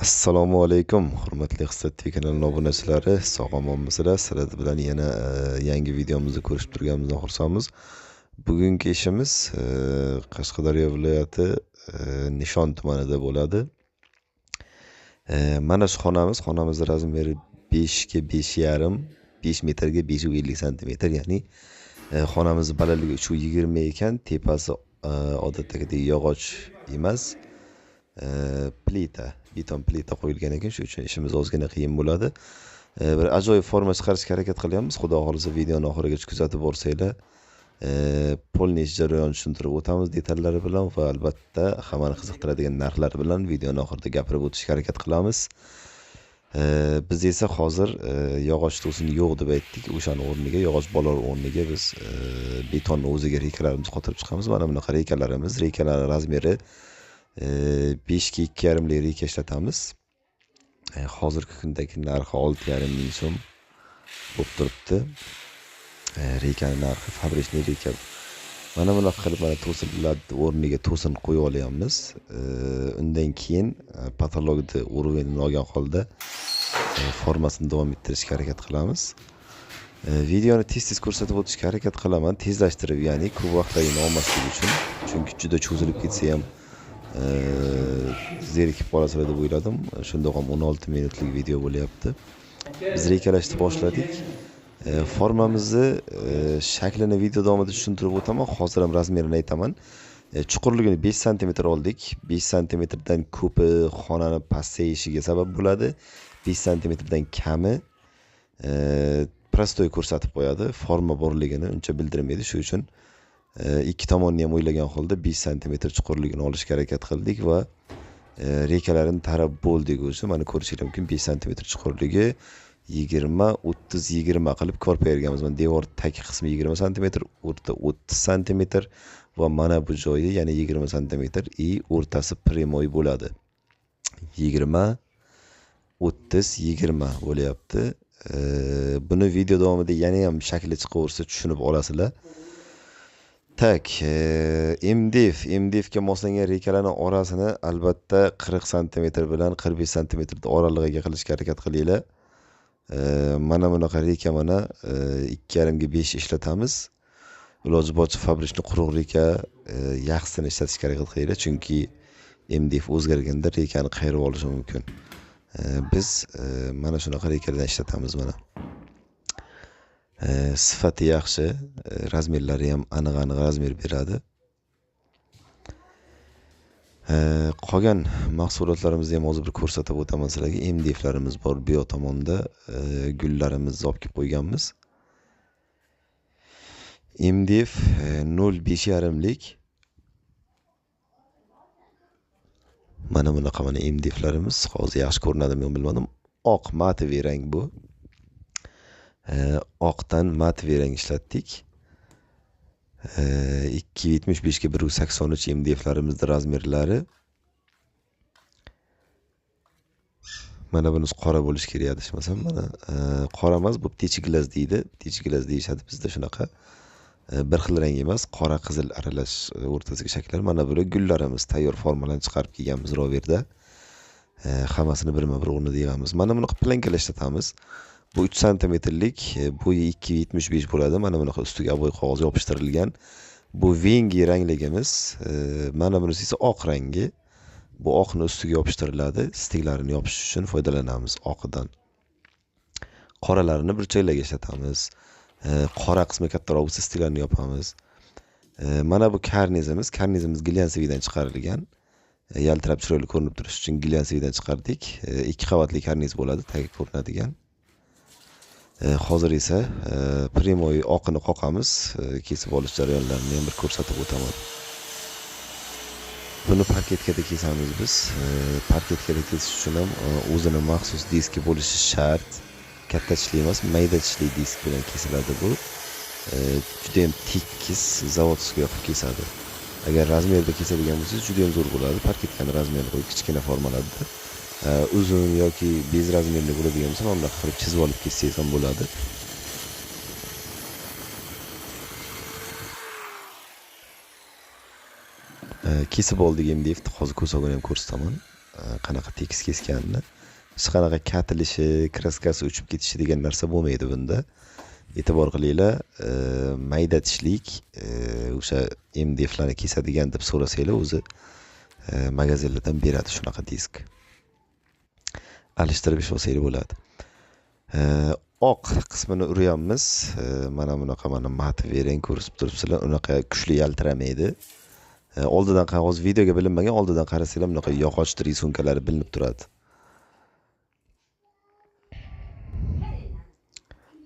assalomu alaykum hurmatli hissat kanalini obunachilari. Sog' omonmisizlar sizlar bilan yana e, yangi videomizni ko'rishib turganimizdan xursandmiz. Bugungi ishimiz e, qashqadaryo viloyati e, nishon tumanida bo'ladi. Mana shu xonamiz xonamizni razmeri beshga besh yarim besh metrga besh yuz ellik santimetr ya'ni xonamizni balandligi uch yuz yigirma ekan tepasi odatdagidek yog'och emas. Plita beton plita qo'yilgan ekan shuning uchun ishimiz ozgina qiyin bo'ladi. E, bir ajoyib forma chiqarishga harakat qilyapmiz. Xudo xohlasa videoni oxirigacha kuzatib borsanglar e, polnish jarayonni tushuntirib o'tamiz detallari bilan va albatta hammani qiziqtiradigan narxlar bilan videoni oxirida gapirib o'tishga harakat qilamiz. E, biz esa hozir yog'och to'sin yo'q deb aytdik. O'shani o'rniga yog'och bolor o'rniga biz betonni o'ziga reykalarimizni qotirib chiqamiz. Mana bunaqa reykalarimiz reykalarni razmeri besh ikki yarimlik reyka ishlatamiz e, hozirgi kundagi narxi olti yarim ming so'm bo'lib turibdi. E, Rekani narxi fabrичный reka mana bunaqa qilib mana to'sinlarni o'rniga to'sin qo'yib olyapmiz. E, undan keyin patologni уровенini olgan holda formasini davom ettirishga harakat qilamiz. Videoni tez tez ko'rsatib o'tishga harakat qilaman. Tezlashtirib ya'ni ko'p vaqtlarni olmaslik uchun chunki juda cho'zilib ketsa ham Э, zerikib qolasizlar deb o'yladim. Shundoq ham o'n olti minutlik video bo'lyapti. Biz rekalashni boshladik. Э, formamizni э, shaklini video davomida tushuntirib o'taman. Hozir ham razmerini aytaman. Chuqurligini besh santimetr oldik. Besh santimetrdan ko'pi xonani pasayishiga sabab bo'ladi. Besh santimetrdan kami prostoy ko'rsatib qo'yadi. Forma borligini uncha bildirmaydi. Shuning uchun E, ikki tomonni ham o'ylagan holda besh santimetr chuqurligini olishga harakat qildik va e, rekalarini tarab bo'ldik o'zi. Mana ko'rishinglar mumkin besh santimetr chuqurligi yigirma o'ttiz yigirma qilib korpa berganmiz mana devor tagi qismi yigirma santimetr o'rta o'ttiz santimetr va mana bu joyi yana yigirma santimetr и o'rtasi прямой bo'ladi. Yigirma o'ttiz yigirma bo'lyapti. E, buni video davomida yana ham shakli chiqaversa tushunib olasizlar. Tak e, mdf mdfga moslangan rekalarni orasini albatta qirq santimetr bilan qirq besh santimetr oralig'iga qilishga harakat qilinglar. E, mana bunaqa reka mana e, ikki yarimga besh ishlatamiz. Iloji boricha fabrichniy quruq reka yaxshisini ishlatishga harakat qilinglar chunki mdf o'zgarganda rekani qayirib olishi mumkin. Biz mana shunaqa rekalardan ishlatamiz mana. E, sifati yaxshi. E, razmerlari ham aniq aniq razmer beradi. E, qolgan mahsulotlarimizni ham hozir bir ko'rsatib o'taman sizlarga. Mdflarimiz bor bu yoq tomonda. Gullarimizni olib kelib qo'yganmiz. Mdf nol besh yarimlik. Mana bunaqa mana mdflarimiz hozir yaxshi ko'rinadimi yo'qmi bilmadim. Oq matoviy rang bu. Oqdan mat verang ishlatdik. Ikki yetmish beshga bir yuz sakson uch mdflarimizni razmerlari. Mana bunisi qora bo'lishi kerak adashmasam mana e, qora emas bu techglas deydi. Techglas deyishadi bizda shunaqa. E, bir xil rang emas qora qizil aralash e, o'rtasidagi shakllar mana bular gullarimiz tayyor formalarni chiqarib kelganmiz roverda. Hammasini birma bir o'rnida yig'amiz. Mana bunaqa plankalar ishlatamiz bu uch santimetrlik e, bo'yi ikki yetmish besh bo'ladi. Mana bunaqa ustiga ob'oy qog'oz yopishtirilgan. Bu vengi rangligimiz e, mana bunisi esa oq rangi. Bu oqni ustiga yopishtiriladi. Stiklarini yopish uchun foydalanamiz oqidan. Qoralarini burchaklarga ishlatamiz. E, qora qismi kattaroq bo'lsa stiklarni yopamiz. Mana bu karnizimiz karnizimiz glyandsevidan chiqarilgan. Yaltirab chiroyli ko'rinib turishi uchun glyandsevidan chiqardik. Ikki qavatli karniz bo'ladi tagi ko'rinadigan. E, hozir esa e, primoy oqini qoqamiz. E, kesib olish jarayonlarini ham bir ko'rsatib o'taman. Buni parketkada kesamiz biz. Parketkada kesish uchun ham o'zini maxsus diski bo'lishi shart. Katta tishli emas mayda tishli disk bilan kesiladi bu. Judayam tekis zavodskiy qilib kesadi. Agar razmerda kesadigan bo'lsangiz judayam zo'r bo'ladi. Parketkani razmeri kichkina formalarda. Uzun yoki bez razmerli bo'ladigan bo'lsa mana bunaqa qilib chizib olib ketsangiz ham bo'ladi. Kesib oldik mdfni hozir ko'rsog'ini ham ko'rsataman. Qanaqa tekis kesganini. Hech qanaqa katilishi kraskasi uchib ketishi degan narsa bo'lmaydi bunda. E'tibor qilinglar. Mayda tishlik o'sha mdflarni kesadigan deb so'rasanglar o'zi magazinlardan beradi shunaqa disk. Alishtirib ish bo'ladi. Oq qismini uryapmiz mana bunaqa mana matv bering ko'rsatib turibsizlar. Unaqa kuchli yaltiramaydi oldidan hozir videoga bilinmagan oldidan qarasanglar bunaqa yog'och risunkalari bilinib turadi.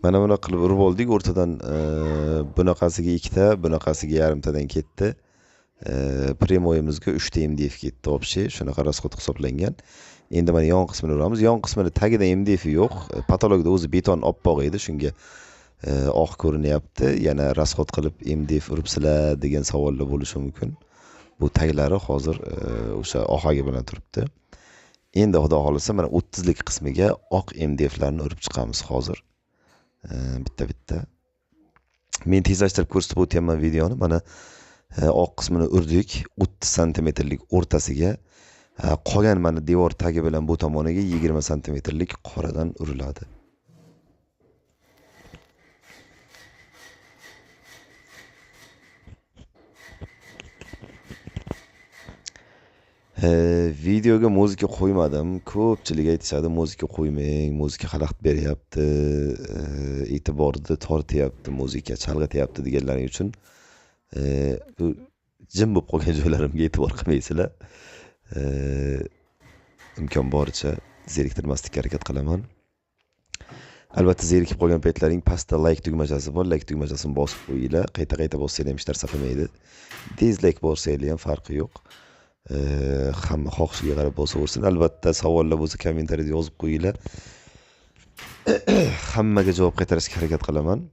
Mana bunaqa qilib urib oldik. O'rtadan bunaqasiga ikkita bunaqasiga yarimtadan ketdi. Premoyimizga uchta mdf ketdi общий shunaqa расход hisoblangan. Endi mana yon qismini uramiz yon qismini tagida mdf yo'q. Patologda o'zi beton oppoq edi. Shunga e, oq ko'rinyapti. Yana расход qilib mdf uribsizlar degan savollar bo'lishi mumkin. Bu taglari hozir e, o'sha ohagi bilan turibdi. Endi xudo xohlasa mana o'ttizlik qismiga oq mdflarni urib chiqamiz hozir. E, bitta bitta men tezlashtirib ko'rsatib o'tyapman videoni. Mana oq qismini urdik o'ttiz santimetrlik o'rtasiga. Qolgan mana devor tagi bilan bu tomoniga yigirma santimetrlik qoradan uriladi. Videoga muzika qo'ymadim. Ko'pchilik aytishadi muzika qo'ymang muzika xalaqit beryapti e, e'tiborni tortyapti muzika chalg'ityapti deganlaring uchun jim bo'lib qolgan joylarimga e'tibor qilmaysizlar. Imkon boricha zeriktirmaslikka harakat qilaman. Albatta zerikib qolgan paytlaring pastda layk tugmachasi bor. Layk tugmachasini bosib qo'yinglar. Qayta qayta bossanglar ham hech narsa qilmaydi. Dizlayk bossanglar ham farqi yo'q. Hamma xohishiga qarab bosaversin albatta savollar bo'lsa kommentariyada yozib qo'yinglar. Hammaga javob qaytarishga harakat qilaman.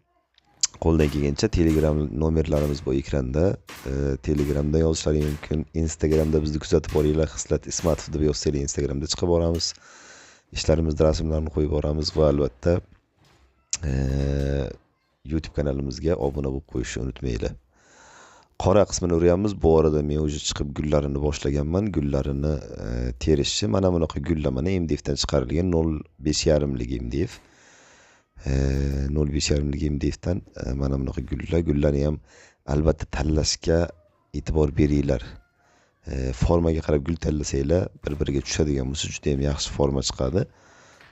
Qo'ldan kelgancha telegram nomerlarimiz bor ekranda. E, Telegramda yozishlaring mumkin. Instagramda bizni kuzatib boringlar. Hislat ismatov deb yozsanglar instagramda chiqib boramiz. Ishlarimizni rasmlarini qo'yib boramiz va albatta e, youtube kanalimizga obuna bo'lib qo'yishni unutmanglar. Qora qismini o'ryapmiz bu orada men уже chiqib gullarini boshlaganman. Gullarini e, terishni mana bunaqa gullar mana mdfdan chiqarilgan nol besh yarimlik mdf nol besh yarimlik defdan e, mana bunaqa gullar gullarni ham albatta tanlashga e'tibor beringlar. E, formaga qarab gul tanlasanglar bir biriga tushadigan bo'lsa juda yam yaxshi forma chiqadi.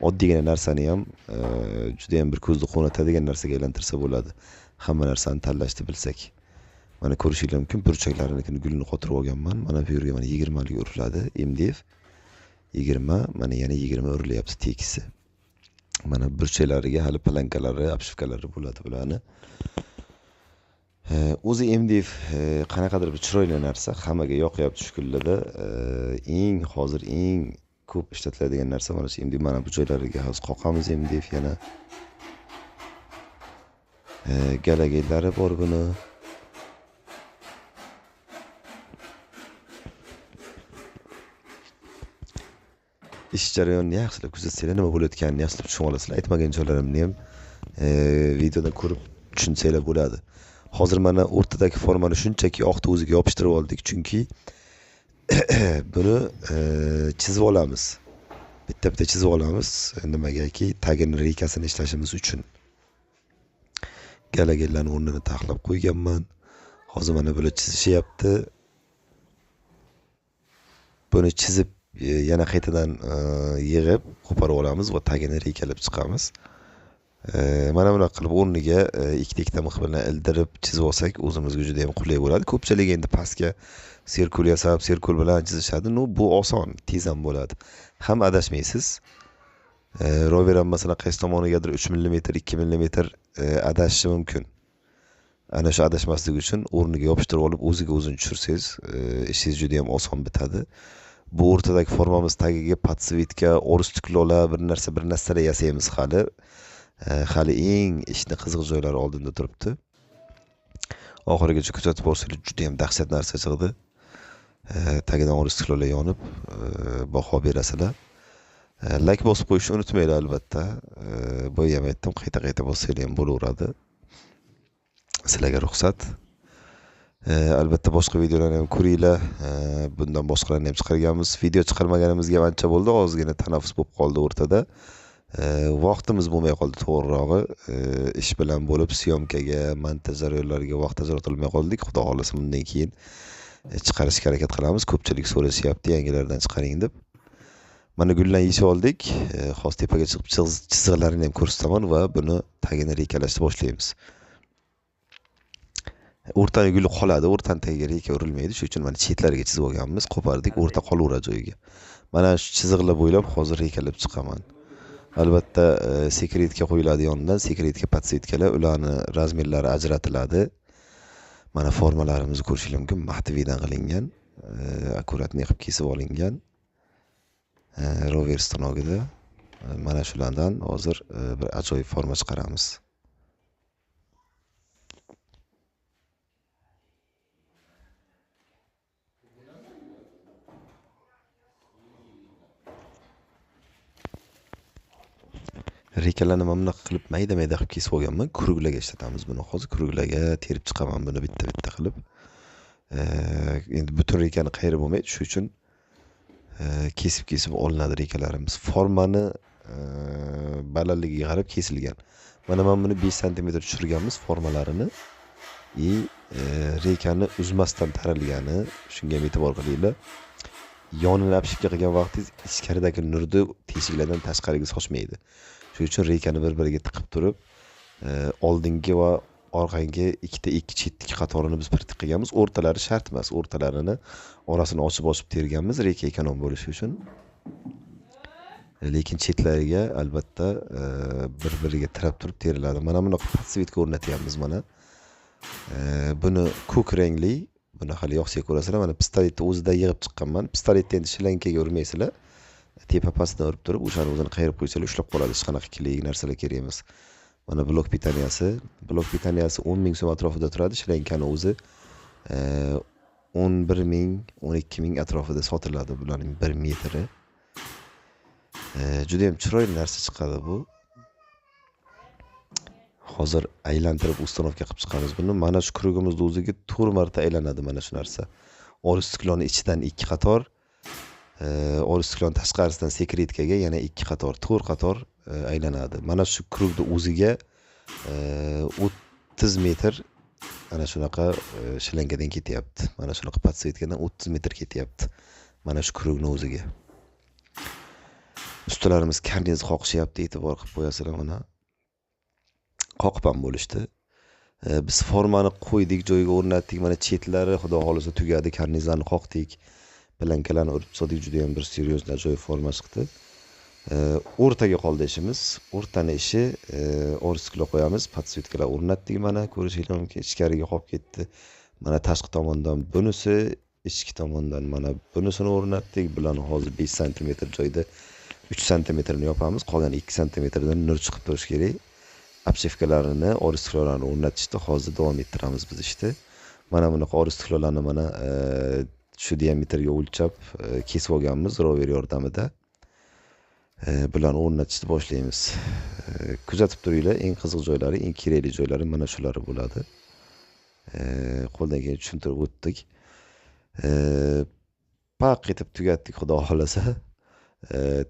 Oddiygina narsani ham e, juda yam bir ko'zni quvnatadigan narsaga aylantirsa bo'ladi. Hamma narsani tanlashni bilsak. Mana ko'rishinglar mumkin burchaklarini gulini qotirib olganman. Mana bu yerga mana yigirmalik uriladi mdf yigirma mana yana yigirma urilyapti tekisi. Mana burchaklariga hali plankalari obshivkalari bo'ladi bularni. O'zi mdf qanaqadir bir chiroyli narsa hammaga yoqyapti shu kunlarda. Eng hozir eng ko'p ishlatiladigan narsa mana shu mdf mana bu joylariga hozir qoqamiz mdf yana. Galagellari bor buni. Ish jarayonini yaxshilab kuzatsanglar nima bo'layotganini yaxshilab tushunib olasizlar. Aytmagan joylarimni ham e, videodan ko'rib tushunsanglar bo'ladi. Hozir mana o'rtadagi formani shunchaki oqni o'ziga yopishtirib oldik. Chunki buni e, chizib olamiz. Bitta bitta chizib olamiz. Nimagaki tagini reykasini ishlashimiz uchun. Galagellarni o'rnini taxlab qo'yganman. Hozir mana bular chizishyapti. Buni chizib yana qaytadan e, yig'ib qo'parib olamiz va tagini rekalab chiqamiz. Mana bunaqa qilib o'rniga e, ikkita ikkita mix bilan ildirib chizib olsak o'zimizga juda yam qulay bo'ladi. Ko'pchilik endi pastga serkul yasab serkul bilan chizishadi. Ну bu oson tez ham bo'ladi. Ham adashmaysiz. Rover ham masalan qaysi tomonigadir uch millimetr ikki millimetr e, adashishi mumkin. Ana shu adashmaslik uchun o'rniga yopishtirib olib o'ziga o'zini tushirsangiz ishingiz juda yam oson bitadi. Bu o'rtadagi formamiz tagiga podsvetka o'ristiklolar bir narsa bir narsalar yasaymiz hali. E, hali eng ishni qiziq joylari oldinda turibdi. Oxirigacha kuzatib borsanglar juda yam dahshat narsa chiqdi e, tagidan o'ristiklolar yonib e, baho berasizlar layk bosib qo'yishni unutmanglar albatta. Boya ham aytdim qayta qayta bossanglar ham bo'laveradi. Sizlarga ruxsat. Albatta boshqa videolarni ham ko'ringlar. Bundan boshqalarni ham chiqarganmiz. Video chiqarmaganimizga ancha bo'ldi. Ozgina tanaffus bo'lib qoldi o'rtada. Vaqtimiz bo'lmay qoldi to'g'rirog'i. Ish bilan bo'lib syomkaga montaj jarayonlariga vaqt ajratilmay qoldik. Xudo xohlasa bundan keyin e, chiqarishga harakat qilamiz. Ko'pchilik so'rashyapti yangilardan chiqaring deb. Mana guldan yechib oldik. Hozir tepaga chiqib chiziqlarini ham ko'rsataman va buni tagini rekalashni boshlaymiz. O'rtani guli qoladi o'rtani tagiga reka urilmaydi. Shuning uchun mana chetlariga chizib olganmiz. Qo'pardik o'rta qolaveradi joyiga mana shu chiziqlar bo'ylab hozir rekalab chiqaman. Albatta e, sekretga qo'yiladi yonidan sekretga podsvetkalar ularni razmerlari ajratiladi. Mana formalarimizni ko'rishingiz mumkin mahtavidan qilingan e, akkuratniy qilib kesib olingan e, rover stanogida. Mana shulardan hozir bir ajoyib forma chiqaramiz rekalarni mana bunaqa qilib mayda mayda qilib kesib olganman. Kuruglarga ishlatamiz buni. Hozir kuruglarga terib chiqaman buni bitta bitta qilib. Endi butun rekani qayirib bo'lmaydi? Shuning uchun kesib kesib olinadi rekalarimiz. Formani balandligiga qarab kesilgan. Mana mana buni besh santimetr tushirganmiz formalarini. И rekani uzmasdan taralgani shunga ham e'tibor qilinglar yonini обшивка qilgan vaqtingiz ichkaridagi nurni teshiklardan tashqariga sochmaydi. Shuning uchun reykani bir biriga tiqib turib e, oldingi va orqangi ikkita ikki chetdagi qatorini biz bir qilganmiz o'rtalari shart emas o'rtalarini orasini ochib ochib terganmiz reyka ekonom bo'lishi uchun. Lekin chetlariga albatta e, bir biriga tirab turib teriladi. Mana bunaqa подсветка o'rnatyapmiz mana. E, buni ko'k rangli buni hali yoqsa ko'rasizlar mana pistoletni o'zida yig'ib chiqqanman. Pistoletni endi shilankaga urmaysizlar. tepa pastdan urib turib o'shani o'zini qayirib qo'ysalar ushlab qoladi hech qanaqa kerak narsalar kerak emas mana blok pitaniyasi blok pitaniyasi o'n ming so'm atrofida turadi shlankani o'zi e, o'n bir ming o'n ikki ming atrofida sotiladi bularning bir metri e, judayam chiroyli narsa chiqadi bu hozir aylantirib установка qilib chiqamiz buni mana shu krugimizni o'ziga to'rt marta aylanadi mana shu narsa olis stiklonni ichidan ikki qator olis siklon tashqarisidan sekretkaga yana ikki qator to'rt qator aylanadi mana shu krugni o'ziga e, o'ttiz metr ana shunaqa shilangadan shlangadan ketyapti mana shunaqa podsvetkadan o'ttiz metr ketyapti mana shu krugni o'ziga ustalarimiz karniz qoqishyapti e'tibor qilib qo'yasizlar mana qoqib ham bo'lishdi biz formani qo'ydik joyiga o'rnatdik mana chetlari xudo xohlasa tugadi karnizlarni qoqdik plankalarni urib juda judayam bir серьезный ajoyib forma chiqdi o'rtaga qoldi ishimiz. O'rtani ishi e, orsiklar qo'yamiz podsvetkalar o'rnatdik mana ko'rishinglar mumkin ichkariga qolib ketdi. Mana tashqi tomondan bunisi ichki tomondan mana bunisini o'rnatdik. Bularni hozir besh santimetr joyda uch santimetrini yopamiz. Qolgan ikki santimetrdan nur chiqib turishi kerak. Обшивкalarini orisklarni o'rnatishni hozir davom ettiramiz biz ishni. Mana bunaqa orisklarni mana e, shu diametrga o'lchab e, kesib olganmiz rover yordamida. E, bilan o'rnatishni boshlaymiz. E, kuzatib turinglar eng qiziq joylari eng kerakli joylari mana shulari bo'ladi. Qo'ldan kelgan tushuntirib o'tdik. Paq etib tugatdik xudo xohlasa.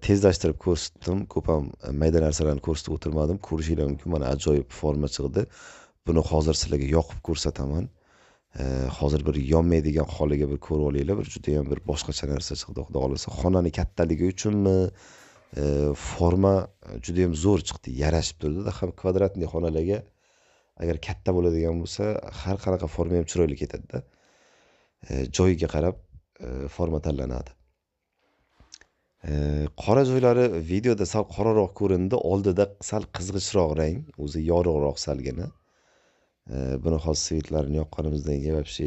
Tezlashtirib ko'rsatdim ko'p ham mayda narsalarni ko'rsatib o'tirmadim. Ko'rishinglar mumkin mana ajoyib forma chiqdi. Buni hozir sizlarga yoqib ko'rsataman. Hozir bir yonmaydigan holiga bir ko'rib olinglar bir judayam bir boshqacha narsa chiqdi xudo xohlasa. Xonani kattaligi uchunmi? Forma judayam zo'r chiqdi yarashib turdida ham kvadratniy xonalarga. Agar katta bo'ladigan bo'lsa har qanaqa forma ham chiroyli ketadida. Joyiga qarab e, forma tanlanadi. Qora joylari videoda sal qoraroq ko'rindi oldida sal qizg'ichroq rang o'zi yorug'roq salgina. Buni hozir svetlarini yoqqanimizdan keyin вообще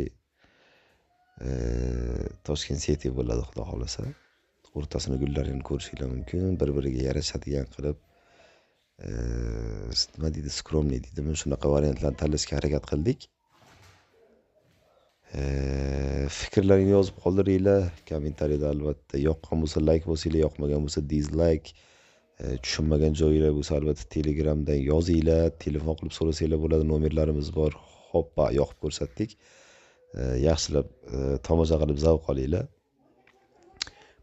toshkent city bo'ladi xudo xohlasa. O'rtasini gullarini ko'rishinglar mumkin bir biriga yarashadigan qilib nima deydi skromniy deydimi? Shunaqa variantlarni tanlashga harakat qildik. Fikrlaringni yozib qoldiringlar. Kommentariyada albatta yoqqan bo'lsa layk bosinglar yoqmagan bo'lsa dizlayk E, tushunmagan joylar bo'lsa albatta telegramdan yozinglar. Telefon qilib so'rasanglar bo'ladi nomerlarimiz bor. Hoppa yoqib ko'rsatdik. E, yaxshilab e, tomosha qilib zavq olinglar.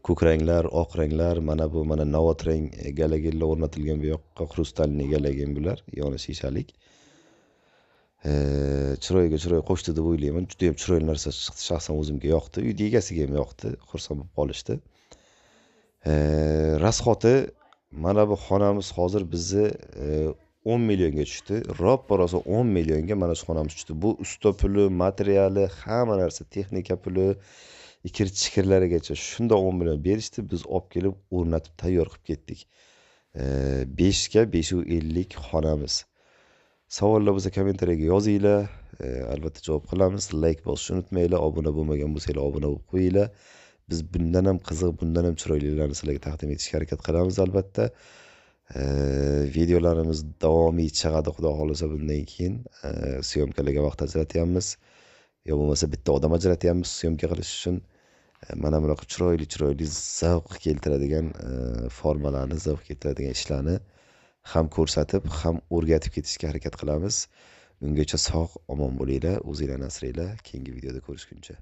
Ko'k ranglar oq ranglar mana bu mana navot rang galagillar o'rnatilgan bu yoqqa xrustalniy galagin bular yoni shishalik. Chiroyiga chiroy qo'shdi deb o'ylayman. Judayam chiroyli narsa chiqdi shaxsan o'zimga yoqdi. Uyni egasiga ham yoqdi xursand bo'lib qolishdi. Rasxoti mana bu xonamiz hozir bizni e, o'n millionga tushdi. Roppa rosa o'n millionga mana shu xonamiz tushdi. Bu usta puli materiali hamma narsa texnika puli ikir chikirlarigacha shundoq o'n million berishdi. Biz olib kelib o'rnatib tayyor qilib ketdik. E, beshga beshu ellik xonamiz. Savollar bo'lsa kommentariyaga yozinglar. E, albatta javob qilamiz. Layk bosishni unutmanglar. Obuna bo'lmagan bo'lsanglar obuna bo'lib qo'yinglar. Biz bundan ham qiziq bundan ham chiroylilarni sizlarga taqdim etishga harakat qilamiz albatta. Videolarimiz davomiy chiqadi xudo xohlasa bundan keyin. Syomkalarga vaqt ajratyapmiz. Yo bo'lmasa bitta odam ajratyapmiz syomka qilish uchun. Mana bunaqa chiroyli chiroyli zavq keltiradigan formalarni zavq keltiradigan ishlarni ham ko'rsatib ham o'rgatib ketishga harakat qilamiz. Ungacha sog' omon bo'linglar o'zinglarni asranglar. Keyingi videoda ko'rishguncha.